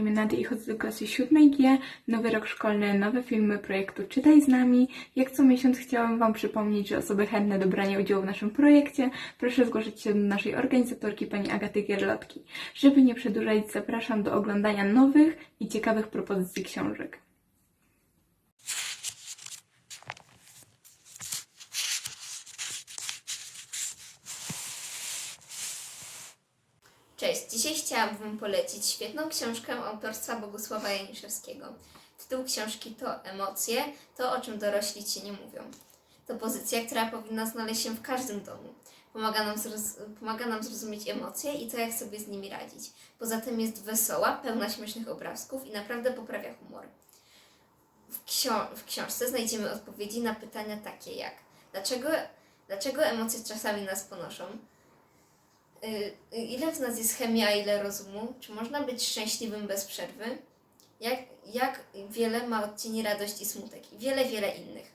Nadia i chodzę do klasy 7G. Nowy rok szkolny, nowe filmy projektu Czytaj z nami. Jak co miesiąc chciałam Wam przypomnieć, że osoby chętne do brania udziału w naszym projekcie proszę zgłosić się do naszej organizatorki pani Agaty Gierlotki. Żeby nie przedłużać, zapraszam do oglądania nowych i ciekawych propozycji książek. Cześć, dzisiaj chciałam Wam polecić świetną książkę autorstwa Bogusława Janiszewskiego. Tytuł książki to Emocje, to o czym dorośli Ci nie mówią. To pozycja, która powinna znaleźć się w każdym domu. Pomaga nam, pomaga nam zrozumieć emocje i to, jak sobie z nimi radzić. Poza tym jest wesoła, pełna śmiesznych obrazków i naprawdę poprawia humor. W, w książce znajdziemy odpowiedzi na pytania takie jak dlaczego, dlaczego emocje czasami nas ponoszą, ile w nas jest chemii, a ile rozumu? Czy można być szczęśliwym bez przerwy? Jak, jak wiele ma odcieni radość i smutek? I wiele, wiele innych.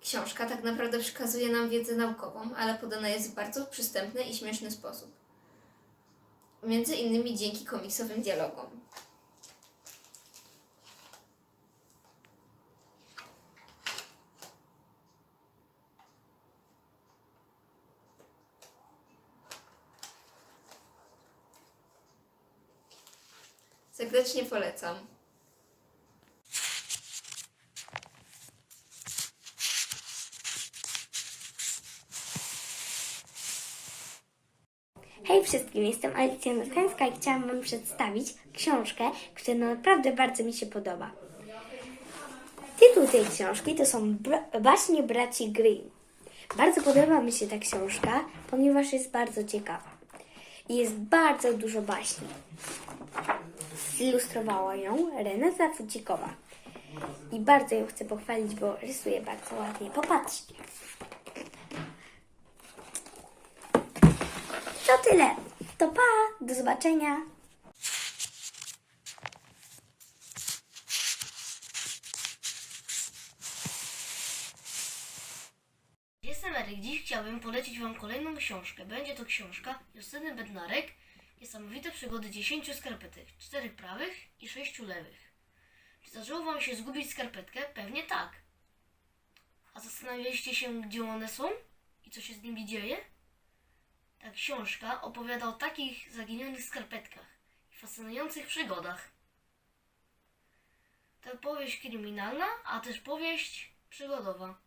Książka tak naprawdę przekazuje nam wiedzę naukową, ale podana jest w bardzo przystępny i śmieszny sposób. Między innymi dzięki komiksowym dialogom. Serdecznie polecam. Hej wszystkim, jestem Alicja Notkańska i chciałam Wam przedstawić książkę, która naprawdę bardzo mi się podoba. Tytuł tej książki to są baśnie braci Grimm. Bardzo podoba mi się ta książka, ponieważ jest bardzo ciekawa. I jest bardzo dużo baśni. Zilustrowała ją Renata Fucikowa. I bardzo ją chcę pochwalić, bo rysuje bardzo ładnie. Popatrzcie. To tyle. To pa, do zobaczenia. Jestem Eryk. Dziś chciałbym polecić Wam kolejną książkę. Będzie to książka Justyny Bednarek. Niesamowite przygody 10 skarpetek, 4 prawych i 6 lewych. Czy zdarzyło Wam się zgubić skarpetkę? Pewnie tak. A zastanawialiście się, gdzie one są? I co się z nimi dzieje? Ta książka opowiada o takich zaginionych skarpetkach i fascynujących przygodach. To powieść kryminalna, a też powieść przygodowa.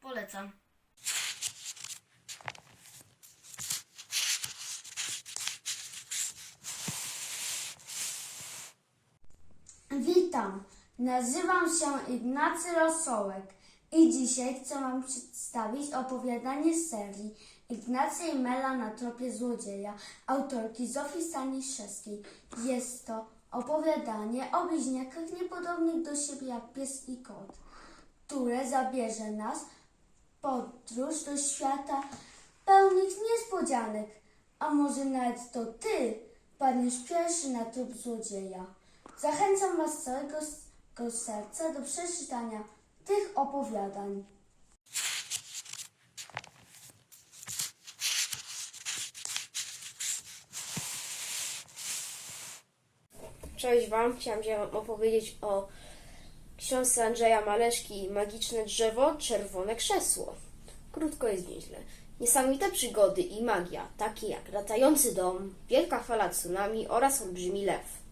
Polecam. Witam, nazywam się Ignacy Rosołek i dzisiaj chcę Wam przedstawić opowiadanie z serii Ignacy i Mela na tropie złodzieja autorki Zofii Staniszewskiej. Jest to opowiadanie o bliźniakach niepodobnych do siebie jak pies i kot, które zabierze nas w podróż do świata pełnych niespodzianek, a może nawet to Ty padniesz pierwszy na trop złodzieja. Zachęcam Was z całego serca do przeczytania tych opowiadań. Cześć Wam, chciałam Wam opowiedzieć o książce Andrzeja Maleszki Magiczne drzewo, czerwone krzesło. Krótko jest nieźle. Niesamowite przygody i magia, takie jak latający dom, wielka fala tsunami oraz olbrzymi lew.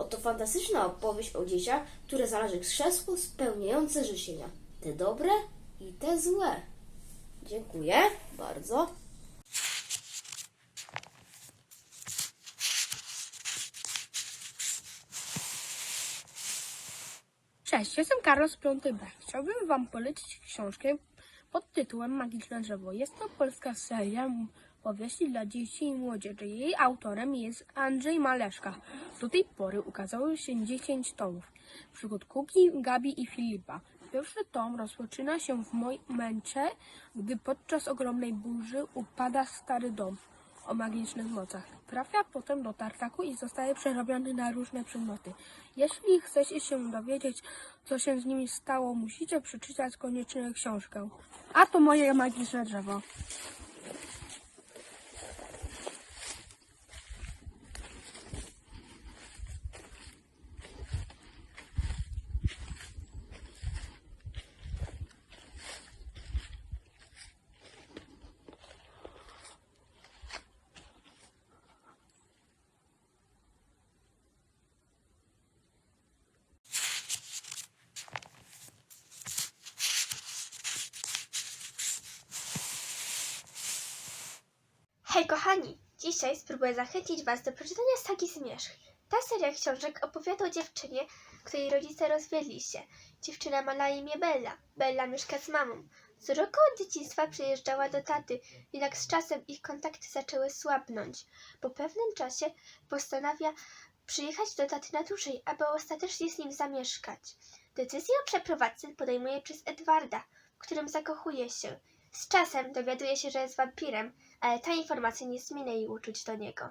Oto fantastyczna opowieść o dzieciach, które znalazły krzesło spełniające życzenia. Te dobre i te złe. Dziękuję bardzo. Cześć, jestem Carlos Piąty B. Chciałbym Wam polecić książkę pod tytułem Magiczne drzewo. Jest to polska seria powieści dla dzieci i młodzieży. Jej autorem jest Andrzej Maleszka. Do tej pory ukazało się 10 tomów. Przygód Kuki, Gabi i Filipa. Pierwszy tom rozpoczyna się w momencie, gdy podczas ogromnej burzy upada stary dom o magicznych mocach. Trafia potem do tartaku i zostaje przerobiony na różne przedmioty. Jeśli chcecie się dowiedzieć, co się z nimi stało, musicie przeczytać koniecznie książkę. A to moje magiczne drzewo. Hej kochani! Dzisiaj spróbuję zachęcić Was do przeczytania sagi Zmierzch. Ta seria książek opowiada o dziewczynie, której rodzice rozwiedli się. Dziewczyna ma na imię Bella. Bella mieszka z mamą. Z roku od dzieciństwa przyjeżdżała do taty, jednak z czasem ich kontakty zaczęły słabnąć. Po pewnym czasie postanawia przyjechać do taty na dłużej, aby ostatecznie z nim zamieszkać. Decyzję o przeprowadzce podejmuje przez Edwarda, w którym zakochuje się. Z czasem dowiaduje się, że jest wampirem, ta informacja nie zmienia jej uczuć do niego.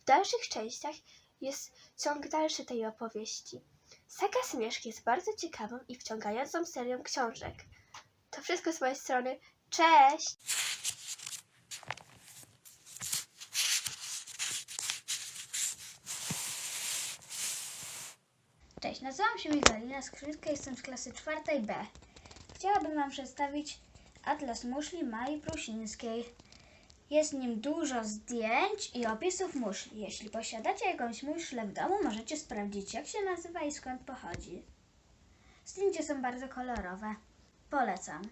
W dalszych częściach jest ciąg dalszy tej opowieści. Saga Zmierzch jest bardzo ciekawą i wciągającą serią książek. To wszystko z mojej strony. Cześć! Cześć, nazywam się Migdalina Skrytka, jestem z klasy czwartej B. Chciałabym Wam przedstawić Atlas Muszli Marii Prusińskiej. Jest w nim dużo zdjęć i opisów muszli. Jeśli posiadacie jakąś muszlę w domu, możecie sprawdzić jak się nazywa i skąd pochodzi. Zdjęcia są bardzo kolorowe. Polecam.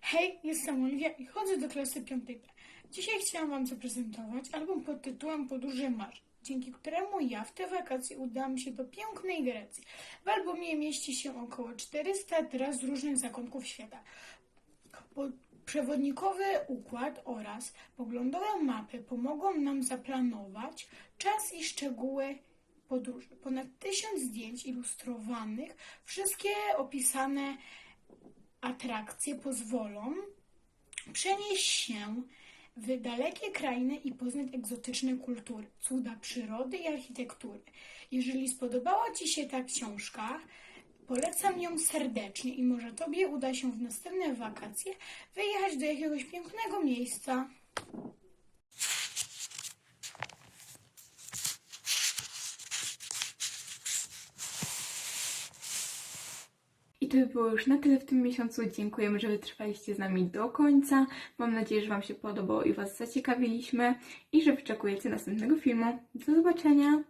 Hej, jestem Oliwia i chodzę do klasy 5B. Dzisiaj chciałam Wam zaprezentować album pod tytułem Podróże Marzeń, dzięki któremu ja w te wakacje udałam się do pięknej Grecji. W albumie mieści się około 400 tras z różnych zakątków świata. Przewodnikowy układ oraz poglądowe mapy pomogą nam zaplanować czas i szczegóły podróży. Ponad tysiąc zdjęć ilustrowanych, wszystkie opisane atrakcje pozwolą przenieść się w dalekie krainy i poznać egzotyczne kultury, cuda przyrody i architektury. Jeżeli spodobała Ci się ta książka, polecam ją serdecznie i może Tobie uda się w następne wakacje wyjechać do jakiegoś pięknego miejsca. By było już na tyle w tym miesiącu. Dziękujemy, że wytrwaliście z nami do końca. Mam nadzieję, że Wam się podobało i Was zaciekawiliśmy i że wyczekujecie następnego filmu. Do zobaczenia!